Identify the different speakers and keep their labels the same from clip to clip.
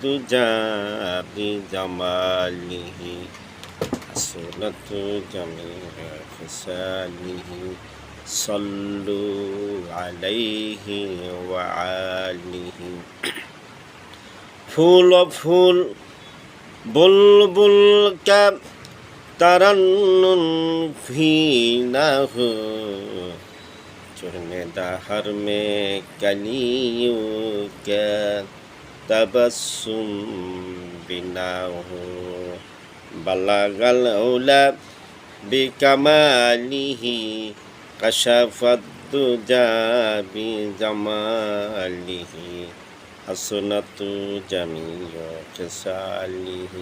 Speaker 1: الدجى بجماله حسنة جميع خصاله صلوا عليه وعاله ফুল ফুল বুলবুল কা তারান্নুন ফি না হো চুরমে দাহর মে কলিয়ু কা تبسم بناه بلغ العلا بكماله كشف الدجى بجماله حسنة جميع خصاله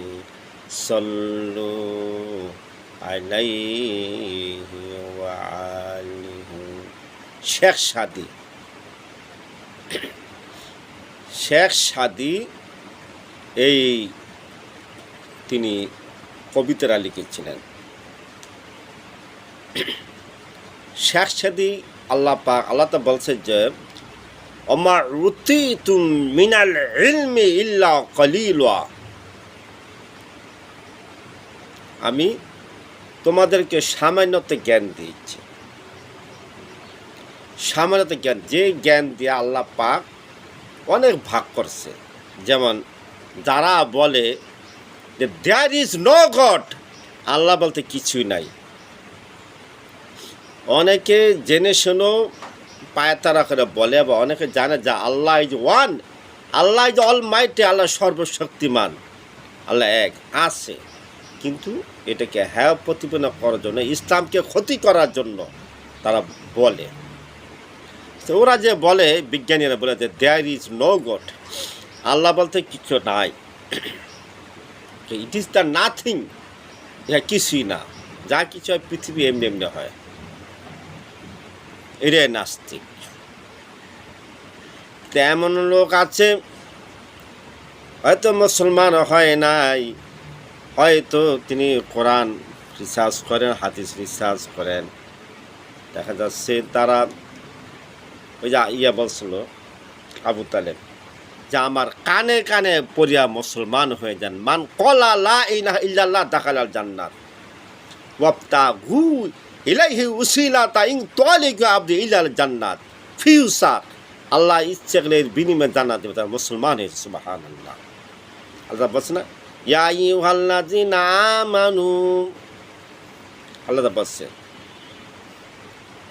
Speaker 1: صلوا عليه وعليه শেখ সাদী শেখ সাদি এই তিনি কবিতারা লিখেছিলেন। শেখ সাদি আল্লাহ পাক, আল্লাহ তা বলছে যে অমার রুতি তুম মিনাল ইলমি ইল্লা কলিলা আমি তোমাদেরকে সামান্যতে জ্ঞান দিয়েছি। সামান্যতে জ্ঞান, যে জ্ঞান দিয়ে আল্লাহ পাক অনেক ভাগ করছে। যেমন, যারা বলে যে দেয়ার ইজ নো গড আল্লাহ বলতে কিছুই নাই। অনেকে জেনে শুনো পায়তারা করে বলে বা অনেকে জানে যে, আল্লাহ ইজ ওয়ান আল্লাহ ইজ অল মাইটে আল্লাহ সর্বশক্তিমান, আল্লাহ এক, আছে। কিন্তু এটাকে হ্যাঁ প্রতিপন্ন করার জন্য, ইসলামকে ক্ষতি করার জন্য তারা বলে। তো ওরা যে বলে, বিজ্ঞানীরা বলে যে দেয়ার ইজ নো গড আল্লাহ বলতে কিছু নাই। ইট ইজ দ্য নাথিং এটা কিছুই না। যা কিছু হয়, পৃথিবী এমনি এমনি হয়। এটাই নাস্তিক। তো এমন লোক আছে, হয়তো মুসলমান হয় নাই। হয়তো তিনি কোরআন রিসার্চ করেন, হাদিস রিসার্চ করেন। দেখা যাচ্ছে তারা ওই যে ইয়া বলছিল আবু তালেব যে আমার কানে কানে পড়িয়া মুসলমান হয়ে যান। মান কলা লা ইলাহা ইল্লাল্লাহ দাখালাল জান্নাত। ওয়াবতা গু ইলাইহি উসিলা তা ইং তোয়ালিগু আবদি ইলাল জান্নাত। ফিউসার আল্লাহ ইচ্ছে করলে এর বিনিময়ে জান্নাত দেবে, তারা মুসলমান হয়েছে সুবহানাল্লাহ। আল্লাহ বলছে না, ইয়া ইউহাল্লাযিনা আমানু। আল্লাহ বলছে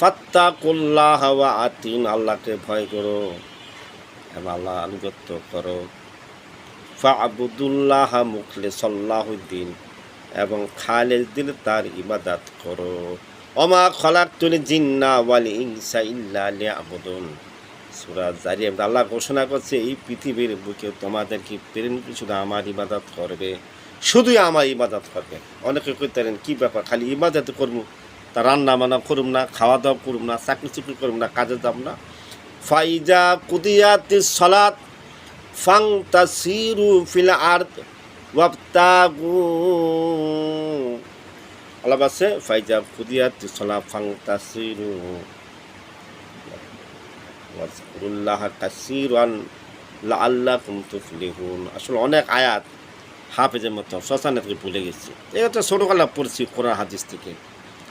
Speaker 1: ফাত্তা কুল্লাহ ওয়া আতিন, আল্লাহকে ভয় করো, এবং আল্লাহ আনুগত্য করো। ফা আবুদুল্লাহ মুখলে সল্লাহুদ্দিন, এবং খালেজ দিল তার ইবাদাত করো। অমা খলাক তুলি জিন্না ওয়ালি ইনসা ইল্লা আবুদুন সুরা জারি আল্লাহ ঘোষণা করছে, এই পৃথিবীর বুকে তোমাদেরকে প্রেরণ শুধু আমার ইবাদত করবে? শুধুই আমার ইবাদত করবে। অনেকে কইতেন কি ব্যাপার? খালি ইবাদত করব? তা রান্না বান্না করুম না খাওয়া দাওয়া করুম না চাকরি চুকরি করুম না, কাজে যাব না। ফাইজা কুদিয়াতি সলাত ফাং তাসিরু ফিল আর্দ, ওয়াবতাগু। আল্লাহ আছে ফাইজা কুদিয়াতি সলাত ফাং তাসিরু ওয়াজকুরুল্লাহ কাসিরান লাআল্লাকুম তুফলিহুন। আসলে অনেক আয়াত হাফেজের মতো শ্মশানে থেকে ভুলে গেছি। এটা ছোটোবেলা পড়ছি কোরআন হাদিস থেকে।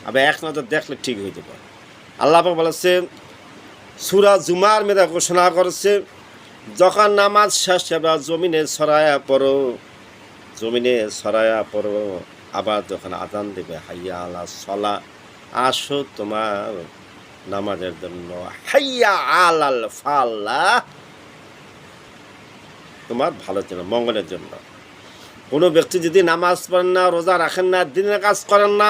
Speaker 1: আবার এক নজর দেখলে ঠিক হইতে পারে। আল্লাহ বলেছে, সুরা জুমার মেধা ঘোষণা করেছে, যখন নামাজ শেষ হবে জমিনে সরায়া পড়ো, জমিনে সরায়া পড়ো, আবার যখন আজান দেবে, হাইয়া আলা সলা, আসো তোমার নামাজের জন্য, হাইয়া আলাল ফাল্লা তোমার ভালোর জন্য, মঙ্গলের জন্য। কোনো ব্যক্তি যদি নামাজ পড়েন না, রোজা রাখেন না, দিনের কাজ করেন না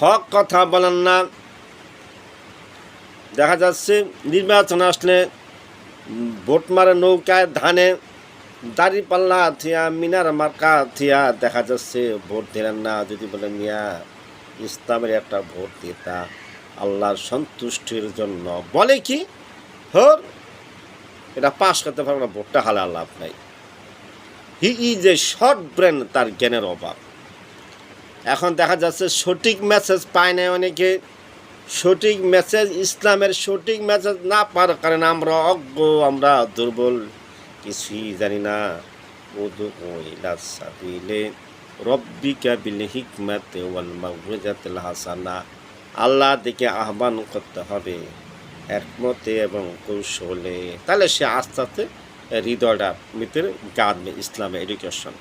Speaker 1: হক কথা বলেন না। দেখা যাচ্ছে নির্বাচন আসলে ভোট মারে নৌকায় ধানে দাড়ি পাল্লা থিয়া, মিনার মার্কা থিয়া দেখা যাচ্ছে ভোট দিলেন না। যদি বলেন মিয়া, ইসলামের একটা ভোট দিতা, আল্লাহর সন্তুষ্টির জন্য। বলে কি? হর, এটা পাশ করতে পারব না, ভোটটা হালা লাভ নাই। He is a short brain, তার জ্ঞানের অভাব। এখন দেখা যাচ্ছে সঠিক মেসেজ পায় না অনেকে। সঠিক মেসেজ ইসলামের সঠিক মেসেজ না পার কারণ আমরা অজ্ঞ, আমরা দুর্বল। কিছুই জানি না। হাসানা। আল্লাহ দিকে আহ্বান করতে হবে, একমতে এবং কৌশলে। তাহলে সে আস্তে আস্তে হৃদয়টা ভিতরে গাঁদবে ইসলামে এডুকেশন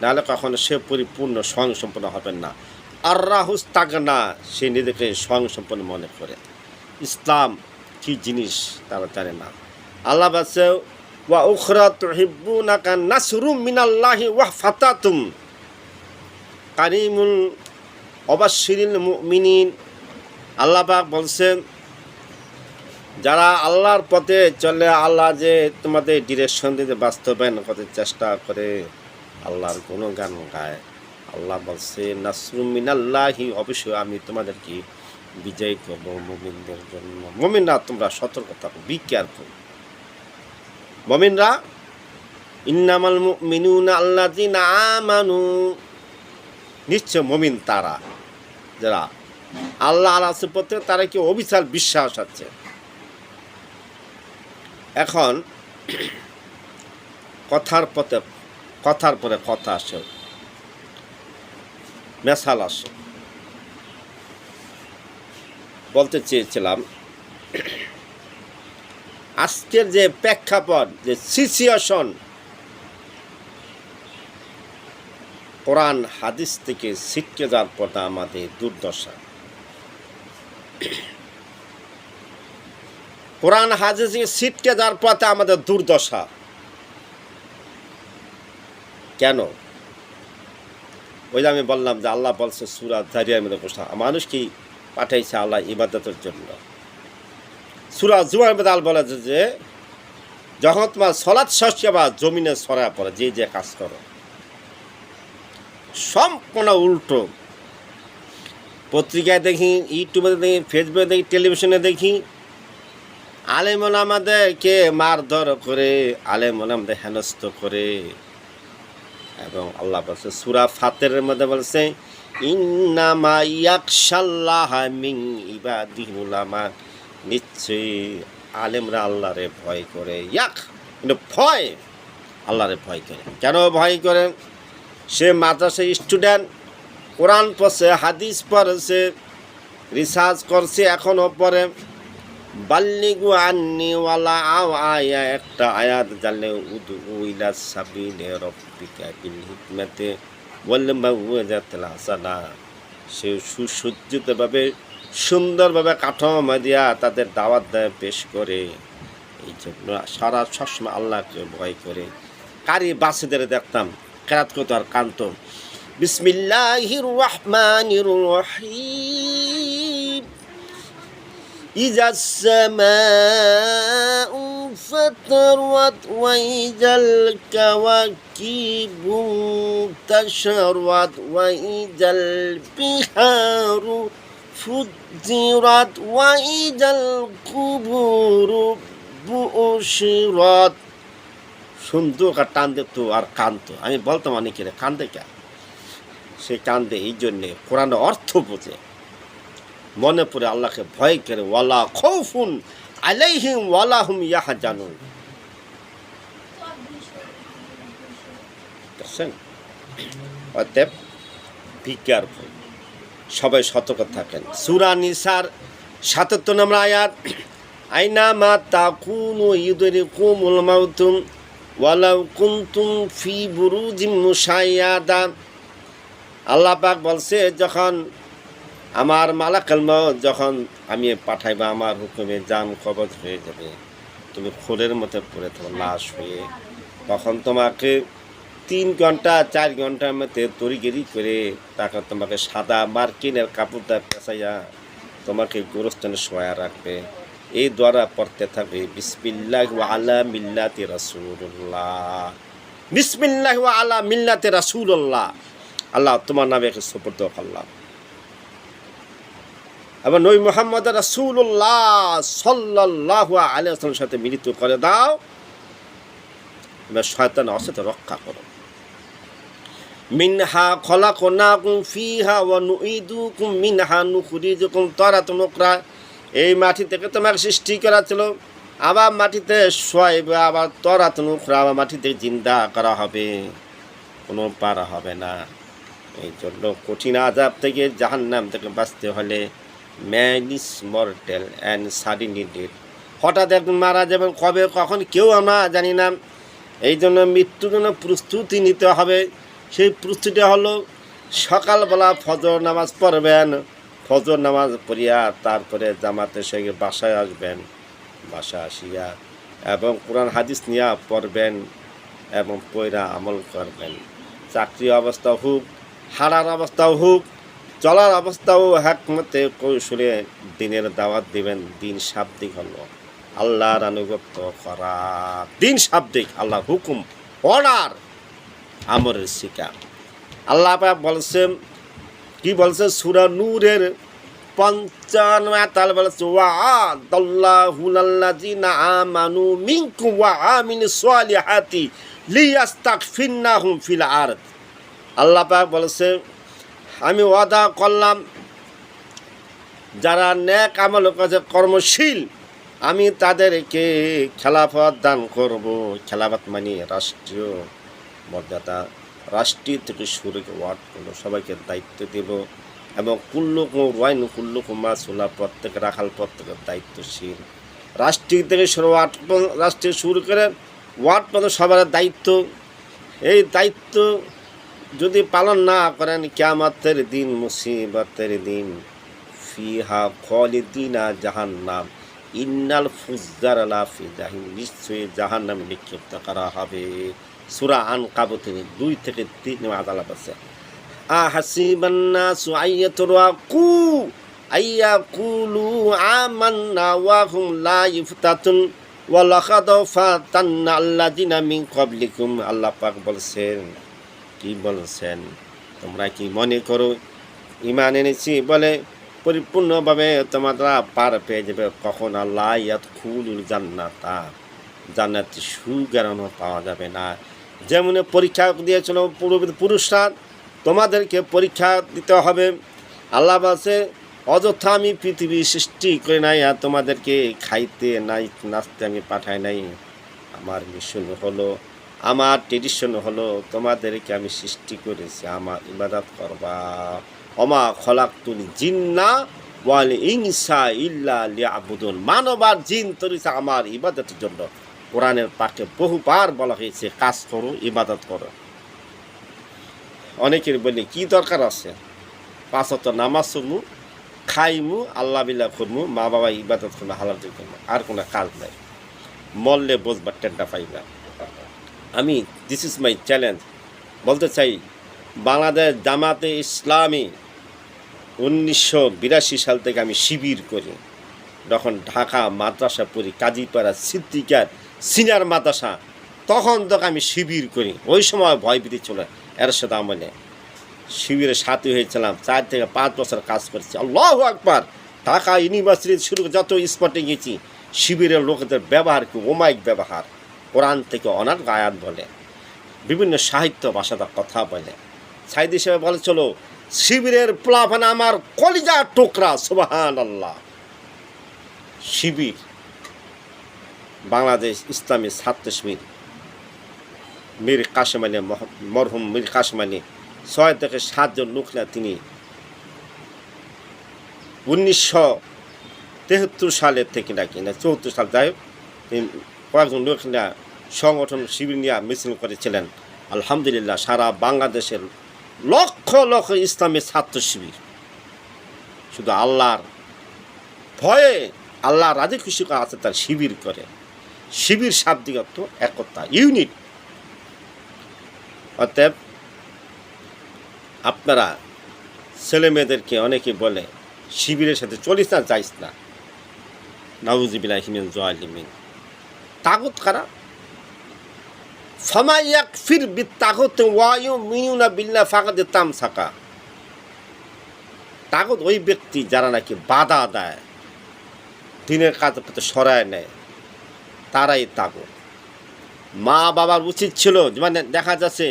Speaker 1: নাহলে কখনো সে পরিপূর্ণ স্বয়ংসম্পন্ন হবেন না। আর রাহুস তাগনা সে নিজেকে স্বয়ংসম্পন্ন মনে করে। ইসলাম কি জিনিস তারা জানে না। আল্লাহ বাসে ওয়া উখরা তুহিব্বুনাকা নাসরুম মিনাল্লাহি ওয়া ফাতাতুম কারিমুল অবাশিরিল মুমিনিন। আল্লাহ পাক বলছেন যারা আল্লাহর পথে চলে, আল্লাহ যে তোমাদের ডিরেকশন দিতে বাস্তবায়ন করতে চেষ্টা করে আল্লাহর কোনো গান গায়। আল্লাহ বলছে নাসরুম মিনাল্লাহি অবশ্যই আমি তোমাদেরকে বিজয় করব মোমিনদের জন্য। মোমিনরা, তোমরা সতর্ক থাকো বি কেয়ারফুল মমিনরা, ইন্নামাল মিনুনা আল্লাহ আমানু নিশ্চয় মমিন তারা। যারা আল্লাহ আলাসের পথে তারা কি অবিচার বিশ্বাস আছে? এখন কথার পথে কথার পরে কথা আসে। মেশাল আসে। বলতে চেয়েছিলাম, আজকের যে প্রেক্ষাপট, যে সিচুয়েশন কোরআন হাদিস থেকে শিখে যাওয়ার পথে আমাদের দুর্দশা। কোরআন হাদিস থেকে শিখকে যাওয়ার পথে আমাদের দুর্দশা। কেন? ওই আমি বললাম যে আল্লাহ বলছে সুরা দারিয়ার মধ্যে বসা মানুষ কি পাঠাইছে আল্লাহ ইবাদতের জন্য? সুরা জুয়ার মধ্যে আল বলে যে- যে যখন তোমার সলাৎ শস্য বা জমিনে সরা পড়ে, যে যে কাজ করো। সম্পূর্ণ উল্টো। পত্রিকায় দেখি, ইউটিউবে দেখি, ফেসবুকে দেখি, টেলিভিশনে দেখি আলেমন আমাদেরকে মারধর করে আলেমন আমাদের হেনস্থ করে। এবং আল্লাহ বলছে, সুরা ফাতের মধ্যে বলছে ইন্নামা নিশ্চয়ই আলেমরা আল্লাহরে ভয় করে। ইয়াক কিন্তু ভয়, আল্লাহরে ভয় করে। কেন ভয় করে? সে মাদ্রাসে স্টুডেন্ট, কোরআন পড়ছে, হাদিস পড়ছে, রিসার্চ করছে, এখনও পরে বাল্লিগু আন্নি ওয়ালা আও আয়া একটা আয়াত জানলে, উদু উইলা সাবিলে রব্বিকা বিল হিকমাতে ওয়াল মাউযাতিল হাসানা। সে সুসজ্জিতভাবে, সুন্দরভাবে কাঠামো দিয়া তাদের দাওয়াত দেয়, পেশ করে। এই জন্য সারা সবসময় আল্লাহকে ভয় করে। কারি বাসিদের দেখতাম, কেরাত করতো আর কান্ত। বিসমিল্লাহির রহমানির রহিম। إذا السماء فطرت وإذا الكواكب انتشرت وإذا البحار فجرت وإذا القبور بؤشرت সুন্দর আর টান দিত আর কান্ত আমি বলতাম অনেকে রে কান্দে কে সে কান্দে এই জন্যে কোরআন অর্থ বোঝে মনে পড়ে আল্লাহকে ভয় করে, ওয়ালা খৌফুন আলাইহিম ওয়ালাহুম ইয়াহা জানুন অতএব বি কেয়ারফুল সবাই সতর্ক থাকেন। সুরা নিসার সাতাত্তর নম্বর আয়াত, আইনা মা তা তাকুনু ইউদরি কুমুল মাউতুম ওয়ালাউ কুনতুম ফি বুরুজিম মুশাইয়াদা। আল্লাহ পাক বলছে, যখন আমার মালাকাল মউত যখন আমি পাঠাইবা আমার হুকুমে জান কবজ হয়ে যাবে। তুমি খোলের মধ্যে পড়ে তোমার লাশ হয়ে। তখন তোমাকে তিন ঘণ্টা চার ঘণ্টার মধ্যে তরিগিরি করে তাকে তোমাকে সাদা মার্কিনের কাপড়টা পেঁচাইয়া তোমাকে গোরস্থানে শোয়া রাখবে। এই দ্বারা পড়তে থাকবে বিসমিল্লাহ আলা মিল্লাতি রাসূলুল্লাহ। বিসমিল্লাহ আলা মিল্লাতি রাসূলুল্লাহ। আল্লাহ তোমার নামে একে সুপর্দ করলাম। এবং নবী মোহাম্মদ রাসূলুল্লাহ সাল্লাল্লাহু আলাইহি ওয়াসাল্লামের সাথে মিলিত করে দাও। এবার শয়তান অসেত রক্ষা করো। মিনহা খলাকনাকুম ফিহা ওয়া নুইদুকুম মিনহা নুখরিজুকুম তারাতুন উখরা। এই মাটি থেকে তোমাকে সৃষ্টি করা ছিল। আবার মাটিতে শোয়াইবে আবার তরাতুন উখরা, আবার মাটিতে জিন্দা করা হবে। কোনো পারা হবে না। এই জন্য কঠিন আজাব থেকে জাহান্নাম থেকে বাঁচতে হলে man is mortal and suddenly dead. হঠাৎ একদিন মারা যাবেন, কবে, কখন, কেউ আমরা জানি না। এই জন্য মৃত্যুর জন্য প্রস্তুতি নিতে হবে। সেই প্রস্তুতি হলো, সকালবেলা ফজর নামাজ পড়বেন। ফজর নামাজ পড়িয়া তারপরে জামাতের সঙ্গে বাসায় আসবেন। বাসা আসিয়া এবং কোরআন হাদিস নিয়া পড়বেন এবং পয়রা আমল করবেন। চাকরি অবস্থা হোক, হারার অবস্থাও হোক চলার অবস্থাও হ্যাকমতে কৌশলে দিনের দাওয়াত দিবেন দিন শাব্দিক হলো। আল্লাহর আনুগত্য করা দিন শাব্দিক আল্লাহ হুকুম অর্ডার আমরের শিকার। আল্লাহ বলছেন, কি বলছে? সুরা নূরের তাল বলছে ওয়া সালিহাতি লিয়াস্তাগফিরনাহুম ফিল আরদ। আল্লাহ বলছে আমি ওয়াদা করলাম, যারা ন্যাক আমল কাছে কর্মশীল, আমি তাদেরকে খেলাফত দান করব। খেলাফত মানে রাষ্ট্রীয় মর্যাদা। রাষ্ট্রীয় থেকে শুরু ওয়ার্ড করল সবাইকে দায়িত্ব দেব এবং কুল্লুকুম ওয়াইন কুল্লুকুমা সোলা প্রত্যেক রাখাল প্রত্যেকের দায়িত্বশীল। রাষ্ট্রীয় থেকে শুরু ওয়ার্ড রাষ্ট্রীয় শুরু করে ওয়ার্ড পর্যন্ত সবার দায়িত্ব। এই দায়িত্ব যদি পালন না করেন, কেয়ামতের দিন, মুসিবতের দিন। ফিহা খলিদিনা জাহান্নাম। ইন্নাল ফুজ্জার লাফি জাহিন নিশ্চয়ই জাহান্নামে নিক্ষিপ্ত করা হবে। সুরা আন কাবুতে দুই থেকে তিন আদালত আছে। আহাসিবান্না সুআইয়াতুরাকু আইয়া কুলু আমান্না ওয়া হুম লা ইফতাতুন। ওয়া লাকাদ ফাতান্না আল্লাযিনা মিন ক্বাবলিকুম। আল্লাহ পাক বলছেন কি বলছেন? তোমরা কি মনে করো? ইমান এনেছি বলে পরিপূর্ণভাবে তোমরা পার পেয়ে যাবে কখন? আল্লাহ ইয়াত খুলুল জান্নাতা। জান্নাতি সুগারানো পাওয়া যাবে না। যেমন পরীক্ষা দিয়েছিল পুরুষরা, তোমাদেরকে পরীক্ষা দিতে হবে। আল্লাহ বলছে, অযথা আমি পৃথিবী সৃষ্টি করে নাই আর তোমাদেরকে খাইতে নাই নাচতে আমি পাঠাই নাই। আমার মিশন হলো আমার ট্রেডিশন হলো, তোমাদেরকে আমি সৃষ্টি করেছি, আমার ইবাদত করবা। অমা খলাকুল জিন্না ওয়াল ইনসা ইল্লা লিয়াবুদুন। মানব আর জিন তরিছে আমার ইবাদতের জন্য। কোরআনের পাকে বহুবার বলা হয়েছে, কাজ করো, ইবাদত করো। অনেকের বলি, কি দরকার আছে? পাঁচত নামাজ শুনমু খাইমু, আল্লাহ বিল্লাহ করমু মা বাবা ইবাদত করব হালাল করব আর কোনো কাজ নাই। মরলে বসবা টেন্ডা পাইবা আমি দিস ইজ মাই চ্যালেঞ্জ বলতে চাই, বাংলাদেশ জামাতে ইসলামী উনিশশো বিরাশি সাল থেকে আমি শিবির করি। যখন ঢাকা মাদ্রাসা পড়ি, কাজীপাড়া সিদ্দিকার সিনিয়র মাদ্রাসা, তখন তো আমি শিবির করি। ওই সময় ভয়ভীতি ছিল, এর সাথে আমলে শিবিরে সাথী হয়েছিলাম, চার থেকে পাঁচ বছর কাজ করেছি। আল্লাহ একবার ঢাকা ইউনিভার্সিটি শুরু যত স্পটে গেছি, শিবিরের লোকদের ব্যবহার কি ওমাইক ব্যবহার। কোরআন থেকে অনার আয়াত বলে, বিভিন্ন সাহিত্য ভাষাটা কথা বলে। সাইদ হিসেবে বলে, চলো, শিবিরের প্লাফান আমার কলিজা টুকরা সুবাহান আল্লাহ শিবির, বাংলাদেশ ইসলামী ছাত্র শিবির, মীর কাসেম আলী মরহুম মীর কাসেম আলী, ছয় থেকে সাতজন লোক না তিনি উনিশশো তেহাত্তর সালের থেকে নাকি, না চৌত্রিশ সাল, যাই হোক কয়েকজন লোক না সংগঠন শিবির নিয়ে মিছিল করেছিলেন। আলহামদুলিল্লাহ, সারা বাংলাদেশের লক্ষ লক্ষ ইসলামের ছাত্র শিবির। শুধু আল্লাহর ভয়ে আল্লাহ রাজি খুশি আছে, তার শিবির করে। শিবির শাব্দিক অর্থ একতা, ইউনিট। অতএব আপনারা ছেলে মেয়েদেরকে অনেকে বলে, শিবিরের সাথে চলিস না, যাইস না। নাউজিবিল্লাহ হিমিন জোয়ালিমিন তাগত কারা? ফামাইয়াক ফির বিত তাগত ওয়ায়ু মিনুনা বিল্লা তাম সাকা। তাগত ওই ব্যক্তি যারা নাকি বাধা দেয়, দিনের সরায় নেয়, তারাই তাগত। মা বাবার উচিত ছিল মানে দেখা যাচ্ছে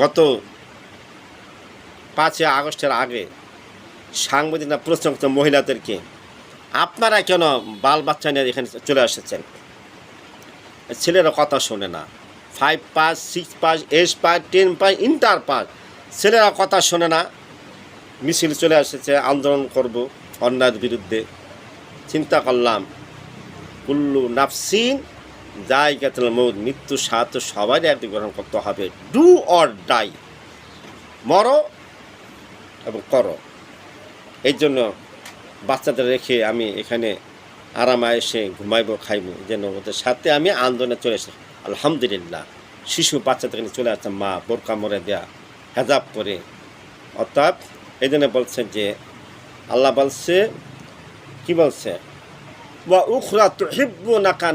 Speaker 1: গত পাঁচই আগস্টের আগে সাংবাদিকরা প্রশ্ন করতো মহিলাদেরকে, আপনারা কেন বাল বাচ্চা নিয়ে এখানে চলে এসেছেন? ছেলেরা কথা শোনে না। Five pass six pass eight pass ten pass inter pass ছেলেরা কথা শোনে না। মিছিল চলে এসেছে, আন্দোলন করব, অন্যায়ের বিরুদ্ধে। চিন্তা করলাম, কুল্লু নাফসিন, যাই জায়গাতুল মৌত মৃত্যু সাথ সবাই একটি গ্রহণ করতে হবে। ডু অর ডাই মরো এবং করো। এই জন্য বাচ্চাদের রেখে আমি এখানে আরামে এসে ঘুমাইব, খাইব যেন ওদের সাথে আমি আন্দোলনে চলে এসে আলহামদুলিল্লাহ, শিশু বাচ্চা থেকে চলে আসছে, মা বোরকা মরে দেয়া, হেজাব করে অর্থাৎ এই জন্য বলছে যে, আল্লাহ বলছে, কি বলছে? ওয়া উখরা তুহিব্বু নাকা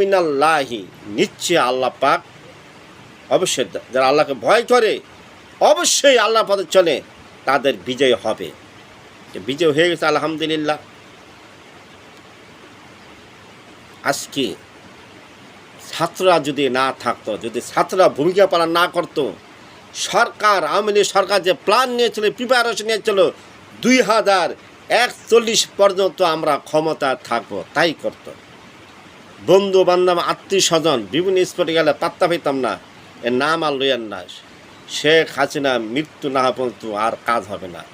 Speaker 1: মিনাল্লাহি। নিশ্চয় আল্লাহ পাক অবশ্যই, যারা আল্লাহকে ভয় করে, অবশ্যই আল্লাহ পথে চলে, তাদের বিজয় হবে। বিজয় হয়ে গেছে, আলহামদুলিল্লাহ। আজকে ছাত্ররা যদি না থাকতো, যদি ছাত্ররা ভূমিকা পালন না করতো, সরকার, আওয়ামী সরকার যে প্ল্যান নিয়েছিল প্রিপারেশন নিয়েছিল, দুই হাজার একচল্লিশ পর্যন্ত আমরা ক্ষমতা থাকব, তাই করত। বন্ধু বান্ধব আত্মীয় স্বজন বিভিন্ন স্পটে গেলে পাত্তা পেতাম না এর নাম আর লইয়ার না। শেখ হাসিনা মৃত্যু না পর্যন্ত আর কাজ হবে না।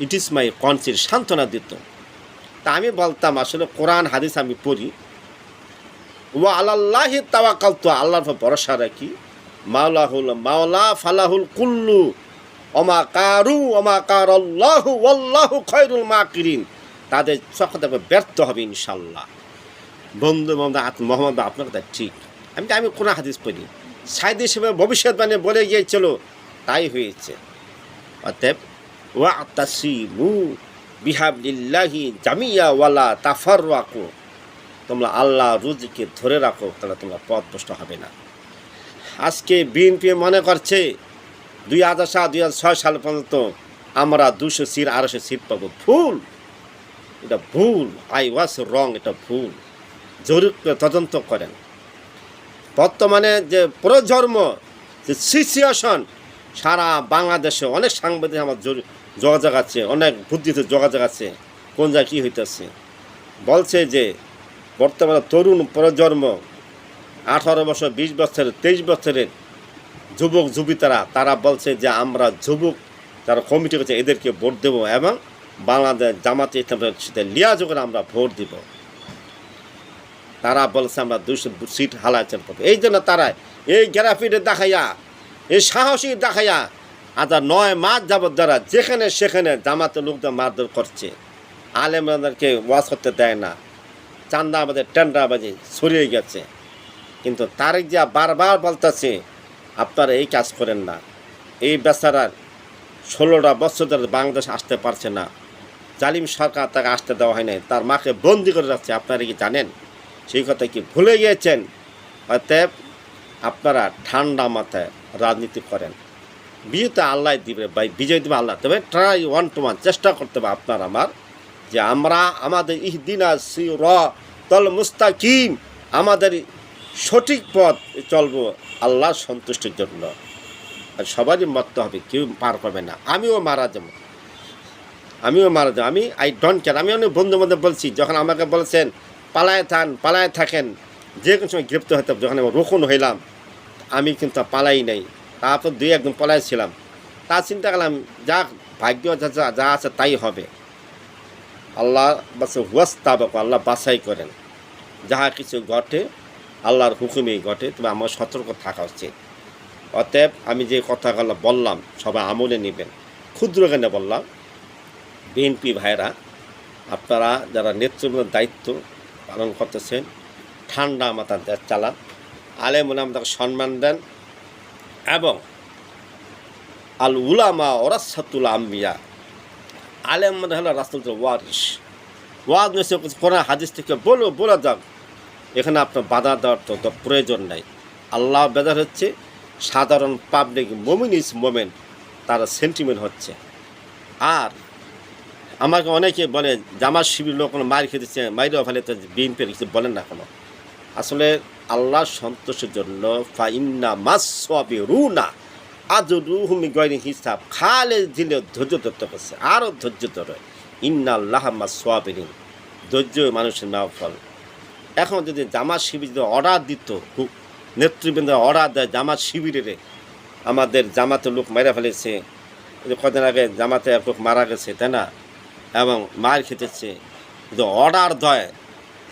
Speaker 1: ইট ইজ মাই কনসির সান্ত্বনা দিত। তা আমি বলতাম, আসলে কোরআন, হাদিস আমি পড়ি। ও আল্লাহি তাওয়াকাল তো আল্লাহর ভরসা রাখি। মাওলাহুল, মাওলা ফালাহুল কুল্লু অমা কারু অমা কার আল্লাহু আল্লাহু খয়রুল মাকিরিন। তাদের সকলে ব্যর্থ হবে ইনশাল্লাহ বন্ধু বন্ধু মোহাম্মদ, আপনার কথা ঠিক। আমি আমি কোন হাদিস পড়ি। সাইদ হিসেবে ভবিষ্যৎবাণী বলে গিয়েছিল, তাই হয়েছে। অতএব, ওয়া তাসিমু বিহাবলিল্লাহি জামিয়া ওয়ালা তাফার রাখো তোমরা আল্লাহ রুজিকে ধরে রাখো, তাহলে তোমরা পথ পথভ্রষ্ট হবে না। আজকে বিএনপি মনে করছে, দুই হাজার সাত, দুই হাজার ছয় সাল পর্যন্ত আমরা দুশো সিট, আড়াইশো সিট পাবো। ভুল! এটা ভুল। আই ওয়াজ রং, এটা ভুল। জরুরি তদন্ত করেন। বর্তমানে যে প্রজন্ম, যে সিচুয়েশন, সারা বাংলাদেশে অনেক সাংবাদিক আমার জরু- যোগাযোগ আছে অনেক বুদ্ধিতে যোগাযোগ আছে কোন জায়গায় কী হইতেছে? বলছে যে, বর্তমানে তরুণ প্রজন্ম, আঠারো বছর, বিশ বছরের তেইশ বছরের যুবক, যুবিতারা, তারা বলছে যে, আমরা যুবক যারা কমিটি করছে, এদেরকে ভোট দেবো এবং বাংলাদেশ জামাতে ইসলামের সাথে লিয়াজ করে আমরা ভোট দিব। তারা বলছে, আমরা দুশো সিট হালাইছেন এই জন্য তারা এই গ্রাফিটে দেখাইয়া, এই সাহসী দেখাইয়া আজ নয় মাস যাবত যারা যেখানে সেখানে জামাতে লোকদের মারধর করছে, আলেমদেরকে ওয়াশ করতে দেয় না। চান্দাবাজে টেন্ডাবাজি ছড়িয়ে গেছে। কিন্তু তারেক যা বারবার বলতেছে, আপনারা এই কাজ করেন না। এই বেচারার ষোলোটা বছর ধরে বাংলাদেশ আসতে পারছে না। জালিম সরকার তাকে আসতে দেওয়া হয় নাই। তার মাকে বন্দি করে রাখছে। আপনারা কি জানেন? সেই কথা কি ভুলে গিয়েছেন? অতএব আপনারা ঠান্ডা মাথায় রাজনীতি করেন। বিজয় তো আল্লাহ দিবে, ভাই, বিজয় দিবে আল্লাহ। তবে ট্রাই ওয়ান টু ওয়ান চেষ্টা করতে হবে আপনার আমার যে আমরা আমাদের ইহদিনা সি র তল মুস্তাকিম, আমাদের সঠিক পথ চলবো আল্লাহর সন্তুষ্টির জন্য। আর সবারই মরতে হবে, কেউ পার পাবে না। আমিও মারা যাব। আমিও মারা যাব। আমি আই ডোন্ট কেয়ার আমি অনেক বন্ধু বান্ধব বলছি, যখন আমাকে বলছেন, পালায় থান, পালায় থাকেন, যে কোনো সময় গ্রেপ্তার হতে যখন আমি রোকন হইলাম, আমি কিন্তু পালাই নাই। তারপর দুই একদিন পলাইছিলাম তা চিন্তা করলাম, যা ভাগ্য যা যা- আছে তাই হবে। আল্লাহ বাসে হুয়াস্তাবক আল্লাহ বাছাই করেন। যাহা কিছু ঘটে, আল্লাহর হুকুমেই ঘটে, তবে আমার সতর্ক থাকা উচিত। অতএব আমি যে কথাগুলো বললাম, সবাই আমলে নেবেন। ক্ষুদ্র জ্ঞানে বললাম, বিএনপি ভাইরা আপনারা যারা নেতৃত্বের দায়িত্ব পালন করতেছেন, ঠান্ডা মাথা চালান। আলেম আমাদের সম্মান দেন এবং আল উলামা ওরাসাতুল আম্বিয়া, আলেম মানে হলো রাস্তুল ওয়ারিস ওয়াজ কোরআন, হাদিস থেকে বলো, বলে যাক, এখানে আপনার বাধা দেওয়ার তো প্রয়োজন নাই। আল্লাহ বেদার হচ্ছে, সাধারণ পাবলিক মোমিন ইস মোমেন্ট তার সেন্টিমেন্ট হচ্ছে। আর আমাকে অনেকে বলে, জামাত শিবির লোক কোনো মার খেতেছে মাইরেও ফেলে তো বিএনপির বলেন না কোনো। আসলে আল্লাহ সন্তোষের জন্য ফাইন্না মাসবি রুনা আজ রুহুমি গয়নি হিসাব। খালে দিলে ধৈর্য ধরতে করছে আরও ধৈর্য ধরে। ইন্না আল্লাহ মাসবিন ধৈর্য মানুষের নাও ফল। এখন যদি জামা শিবির যদি অর্ডার দিত নেতৃবৃন্দ অর্ডার দেয় জামাত শিবিরে আমাদের জামাতে লোক মেরে ফেলেছে। কদিন আগে জামাতে এক লোক মারা গেছে, তাই না? এবং মার খেতেছে। যদি অর্ডার দেয়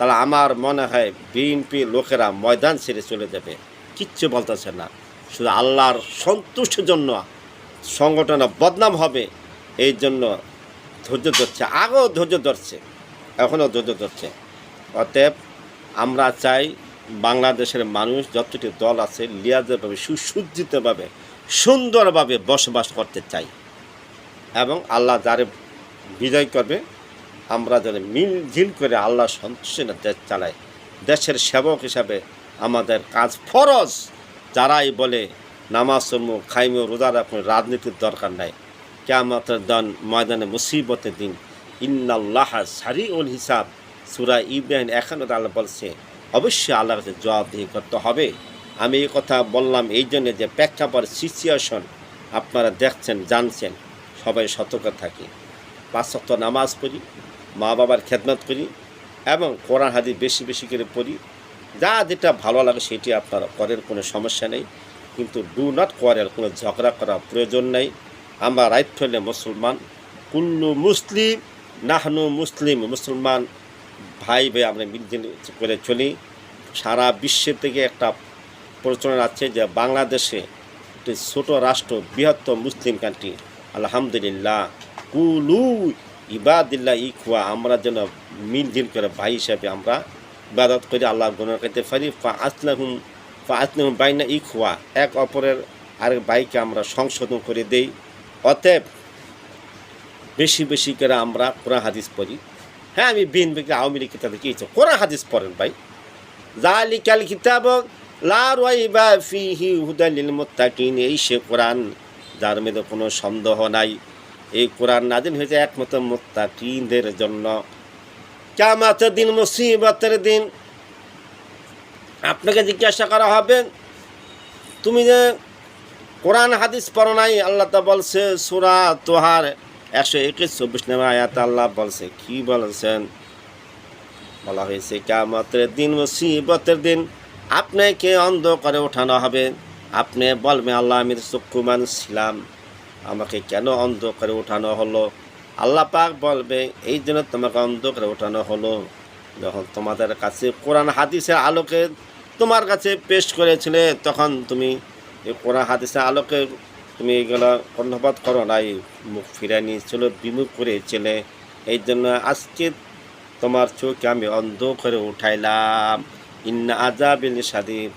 Speaker 1: তাহলে আমার মনে হয় বিএনপি লোকেরা ময়দান ছেড়ে চলে যাবে। কিচ্ছু বলতেছে না। শুধু আল্লাহর সন্তুষ্টির জন্য সংগঠনে বদনাম হবে, এই জন্য ধৈর্য ধরছে। আগেও ধৈর্য ধরছে, এখনও ধৈর্য ধরছে। অতএব আমরা চাই বাংলাদেশের মানুষ যতটি দল আছে লিয়াজভাবে সুসজ্জিতভাবে, সুন্দরভাবে বসবাস করতে চাই। এবং আল্লাহ যারে বিজয় করবে আমরা যেন মিলঝিল করে আল্লাহ সন্তুষ্টি না দেশ চালাই। দেশের সেবক হিসাবে আমাদের কাজ ফরজ। যারাই বলে, নামাজ চর্ম খাইমো, রোজা রাখুন রাজনীতির দরকার নাই। কেমতের দন, ময়দানে মুসিবতের দিন। ইন্নাল্লাহ সারি উল হিসাব। সুরা ইব্রাহিম এখানে আল্লাহ বলছে, অবশ্যই আল্লাহর কাছে জবাবদিহি করতে হবে। আমি এই কথা বললাম এই জন্য যে প্রেক্ষাপট সিচুয়েশন আপনারা দেখছেন, জানছেন, সবাই সতর্ক থাকি। পাঁচ সপ্তাহ নামাজ পড়ি মা বাবার খেদমত করি এবং কোরআন হাদি বেশি বেশি করে পড়ি। যা যেটা ভালো লাগে সেটি আপনারা করেন কোনো সমস্যা নেই। কিন্তু ডু নট করেন কোনো ঝগড়া করার প্রয়োজন নেই। আমরা রাইট হলে মুসলমান। কুল্লু মুসলিম, নাহনু মুসলিম। মুসলমান ভাই ভাই আমরা মিলজিল করে চলি। সারা বিশ্বের থেকে একটা প্রচলন আছে যে বাংলাদেশে একটি ছোটো রাষ্ট্র বৃহত্তম মুসলিম কান্ট্রি আলহামদুলিল্লাহ। কুলু ইবাদিল্লা ইকুয়া আমরা যেন মিলজিল করে ভাই হিসাবে আমরা ইবাদত করে আল্লাহ গুণার করতে পারি। ফা আসলাহুম ফা আসলাহুম বাইনা ইকুয়া এক অপরের আরেক ভাইকে আমরা সংশোধন করে দেই। অতএব বেশি বেশি করে আমরা কোরআন হাদিস পড়ি। হ্যাঁ আমি বিএনপিকে আওয়ামী লীগ তাদের কি ইচ্ছে কোরআন হাদিস পড়েন ভাই। জালিকাল কিতাব লা রাইবা ফিহি হুদাল লিল মুত্তাকিন, এই সে কোরআন যার মধ্যে কোনো সন্দেহ নাই। এই কোরআন নাজিল হয়েছে একমাত্র মুত্তাকিনদের জন্য। কামাতের দিন, মুসিবতের দিন, আপনাকে জিজ্ঞাসা করা হবে, তুমি যে কোরআন, হাদিস পড়ো নাই, আল্লাহ তা বলছে, সুরা তোহার একশো একুশ, চব্বিশ নামে আয়াত আল্লাহ বলছে, কি বলছেন? বলা হয়েছে কামতের দিন, মুসিবতের দিন, আপনাকে অন্ধ করে ওঠানো হবে। আপনি বলবেন, আল্লাহ আমি চক্ষুমান ছিলাম। আমাকে কেন অন্ধ করে ওঠানো হলো? আল্লাহ পাক বলবে, এই জন্য তোমাকে অন্ধ করে ওঠানো হলো। যখন তোমাদের কাছে কোরআন হাদিসের আলোকে তোমার কাছে পেশ করেছিলে, তখন তুমি এই কোরআন হাদিসের আলোকে তুমি এগুলো কর্ণপাত করো নাই, মুখ ফিরাই নিয়েছিল, বিমুখ করেছিলে। এই জন্য আজকে তোমার চোখে আমি অন্ধ করে উঠাইলাম। ইন্না আজাবিল সাদিব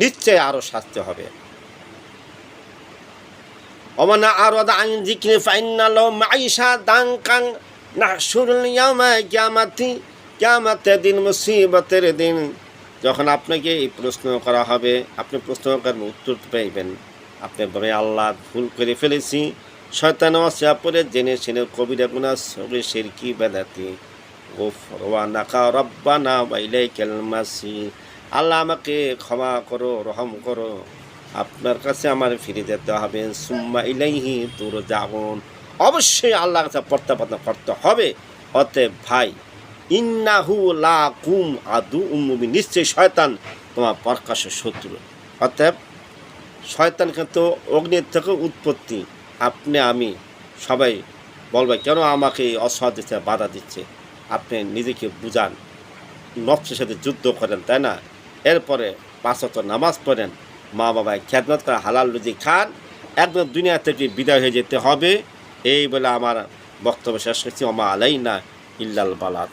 Speaker 1: নিশ্চয় আরও শাস্তি হবে। অমানা আর আইন জিকিরে ফাইনাল মাইশা দাং কাং না সুরুল ইয়ামা কিয়ামাতি কিয়ামাতের দিন, মুসিবতের দিন। যখন আপনাকে এই প্রশ্ন করা হবে, আপনি প্রশ্ন করার উত্তর পাইবেন। আপনি বলে, আল্লাহ, ভুল করে ফেলেছি। শয়তান অসিয়া পরে জেনে শুনে কবিরা গুনা সবে শেরকি বেদাতি। ও ফরওয়া নাকা রব্বানা বাইলাই কেলমাসি আল্লাহ আমাকে ক্ষমা করো, রহম করো। আপনার কাছে আমার ফিরে যেতে হবে। সুম্মা ইলাইহি তোর যাবন অবশ্যই আল্লাহর কাছে প্রত্যাবর্তন করতে হবে। অতএব ভাই, ইন্নাহু লা কুম আদু উম্মুবি নিশ্চয়ই শয়তান তোমার প্রকাশ্য শত্রু। অতএব শয়তান কিন্তু অগ্নির থেকে উৎপত্তি। আপনি, আমি সবাই বলবে, কেন আমাকে এই অসহায় বাধা দিচ্ছে? আপনি নিজেকে বুঝান। নফসের সাথে যুদ্ধ করেন, তাই না? এরপরে পাঁচত নামাজ পড়েন। মা বাবায় খ্যাতমত করে হালাল রুজি খান। একদম দুনিয়া থেকে বিদায় হয়ে যেতে হবে। এই বলে আমার বক্তব্য শেষ করছি। অমা আলাই না ইল্লাল বালাদ